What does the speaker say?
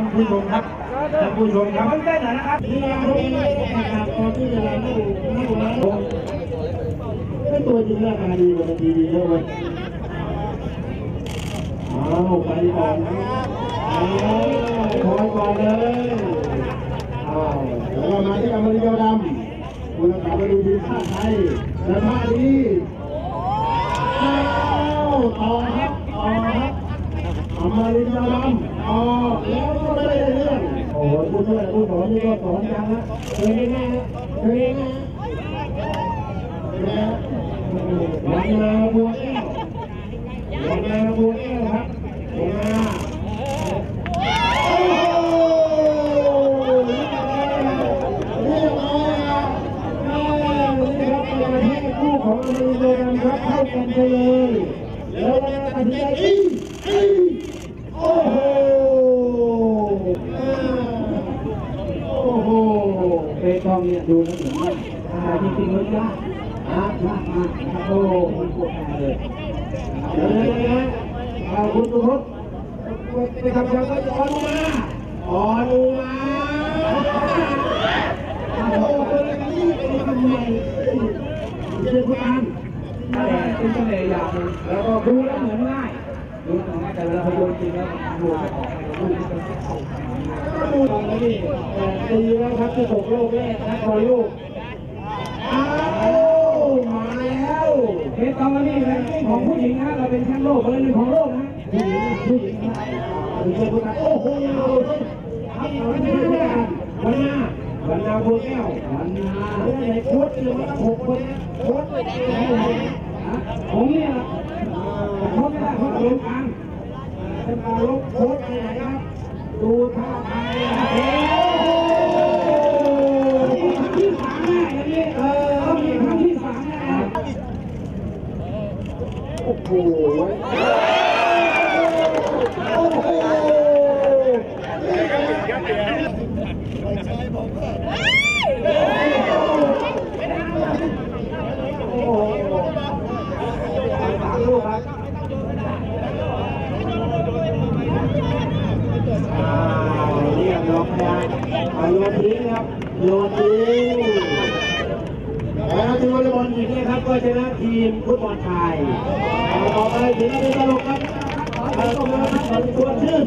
ท่านผู้ชมครับท่านผู้ชมครับเต้นหน่อยนะครับนี่เราไม่ได้การตอนที่เราไม่ดูไม่ดูแล้วไม่ตัวจริงราคาดีกว่าดีดีเยอะเลยเอาไปก่อนนะเอาคอยก่อนเลยเอาเดี๋ยวเรามาที่อเมริกาดำคุณกลับมาดูทีมชาติไทยและท่าดีเอาต่อครับต่อครับอเมริกาดำ ออกแล้วไม่ได้เรื่องโอ้โหผู้ช่วยผู้สอนนี่ก็สอนยังนะเคยไหมเคยไหมวันนาบัวแก้ววันนาบัวแก้วครับวันนาโอ้โหเรียบร้อยครับนี่ครับประเภทคู่ของอเมริกันครับเข้ากันไปเลยแล้ววันนาตัดสินใจอีอีโอ้โห โอ้โห เปตองเนี่ยดูแล้วเหมือนว่าอ่าจริงๆแล้วยากยากมากมาโอ้โหมันปวดขาเลยเดี๋ยวนะคุณตุพจน์ไปทำยังไงอ่อนมาอ่อนมาโอ้โหคนนี้เป็นทำไมเจอคุณอันเป็นเสน่ห์อย่างแล้วก็ดูแล้วเหมือนง่าย ดูเหมือนง่ายแต่เวลาพยนจริงแล้วดูไม่ออกดูไม่เป็นก็ดูตรงนี้แต่ตีแล้วครับที่หกโลกแรกนะคอยลูกอ้าวมาแล้วเบตองนี่แรงกิ้งของผู้หญิงนะเราเป็นแชมป์โลกเบอร์หนึ่งของโลกนะผู้หญิงผู้หญิงนะผู้หญิงผู้ชายโอ้โหครับวันนี้ด้วยกันวันหน้าวันหน้าบัวแก้ววันน้าเรื่องไหนโค้ชอยู่มาตั้งหกคนนะโค้ชไหนไหนผมเนี่ย ไม่ได้เขาตรงกลางจะมาลบโค้ชไปไหนครับ ดูท่าทางโอ้โหครั้งที่สามแน่อันนี้เออต้องมีครั้งที่สามแน่โอ้โหโอ้โหโอ้โหสามลูกครับ อ้าวเรียบร้อยครับเอาโย นทิ้งครับโยนทิ้งแล้วทีมวอลเลย์บอลหญิงนะครับ ก็ชนะทีมฟุตบอลชายต่อไปถึงเป็นตลกครับเอาต่อมาครับขอชวนชื่น